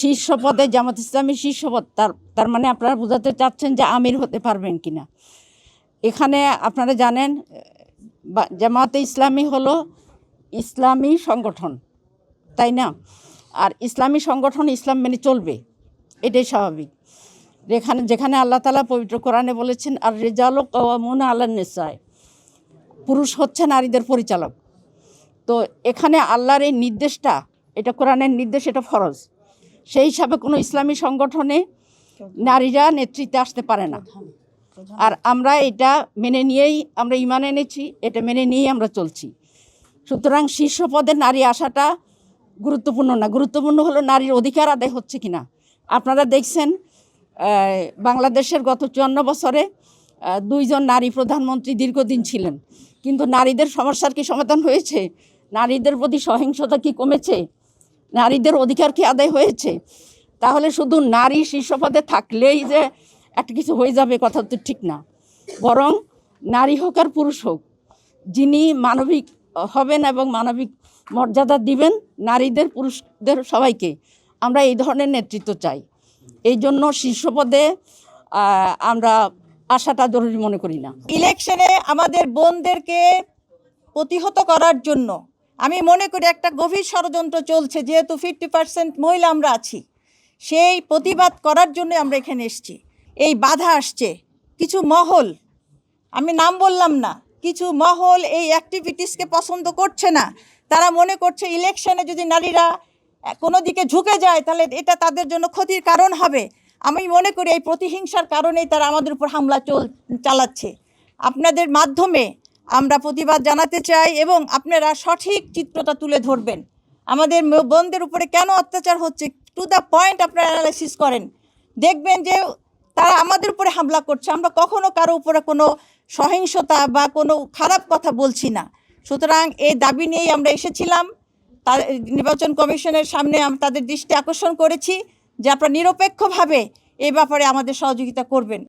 শীর্ষ পদে জামাত ইসলামী শীর্ষ পদ তার তার মানে আপনারা বোঝাতে চাচ্ছেন যে আমির হতে পারবেন কি না এখানে আপনারা জানেন জামাতে ইসলামী হলো ইসলামী সংগঠন, তাই না? আর ইসলামী সংগঠন ইসলাম মেনে চলবে, এটাই স্বাভাবিক। যেখানে যেখানে আল্লাহ তালা পবিত্র কোরআনে বলেছেন আর রেজালক কওয়ামুন আল্লাহ নেসায় পুরুষ হচ্ছে নারীদের পরিচালক। তো এখানে আল্লাহর এই নির্দেশটা, এটা কোরআনের নির্দেশ, এটা ফরজ। সেই হিসাবে কোনো ইসলামী সংগঠনে নারীরা নেতৃত্বে আসতে পারে না। আর আমরা এটা মেনে নিয়েই আমরা ইমান এনেছি এটা মেনে নিয়েই আমরা চলছি। সুতরাং শীর্ষ পদে নারী আসাটা গুরুত্বপূর্ণ না। গুরুত্বপূর্ণ হলো নারীর অধিকার আদায় হচ্ছে কিনা। আপনারা দেখছেন বাংলাদেশের গত চুয়ান্ন বছরে দুইজন নারী প্রধানমন্ত্রী দীর্ঘদিন ছিলেন। কিন্তু নারীদের সমস্যার কি সমাধান হয়েছে? নারীদের প্রতি সহিংসতা কি কমেছে? নারীদের অধিকার কি আদায় হয়েছে? তাহলে শুধু নারী শীর্ষ পদে থাকলেই যে একটা কিছু হয়ে যাবে কথা তো ঠিক না। বরং নারী হোক আর পুরুষ হোক, যিনি মানবিক হবেন এবং মানবিক মর্যাদা দিবেন, নারীদের, পুরুষদের সবাইকে আমরা এই ধরনের নেতৃত্ব চাই। এই জন্য শীর্ষ পদে আমরা আশাটা জরুরি মনে করি না। ইলেকশনে আমাদের বোনদেরকে প্রতিহত করার জন্য আমি মনে করি একটা গভীর ষড়যন্ত্র চলছে, যেহেতু ফিফটি পার্সেন্ট মহিলা আমরা আছি। সেই প্রতিবাদ করার জন্য আমরা এখানে এসেছি। এই বাধা আসছে। কিছু মহল, আমি নাম বললাম না, কিছু মহল এই অ্যাক্টিভিটিসকে পছন্দ করছে না। তারা মনে করছে ইলেকশনে যদি নারীরা কোনো দিকে ঝুঁকে যায়, তাহলে এটা তাদের জন্য ক্ষতির কারণ হবে। আমি মনে করি এই প্রতিহিংসার কারণেই তারা আমাদের উপর হামলা চল, চালাচ্ছে। আপনাদের মাধ্যমে আমরা প্রতিবাদ জানাতে চাই এবং আপনারা সঠিক চিত্রটা তুলে ধরবেন। আমাদের বোনদের উপরে কেন অত্যাচার হচ্ছে? টু দ্য পয়েন্ট আপনারা অ্যানালাইসিস করেন। দেখবেন যে তারা আমাদের উপরে হামলা করছে। আমরা কখনো কারও উপরে কোনো সহিংসতা বা কোনো খারাপ কথা বলছি না। সুতরাং এই দাবি নিয়েই আমরা এসেছিলাম। তার নির্বাচন কমিশনের সামনে তাদের দৃষ্টি আকর্ষণ করেছি যে আপনারা নিরপেক্ষভাবে এই ব্যাপারে আমাদের সহযোগিতা করবেন।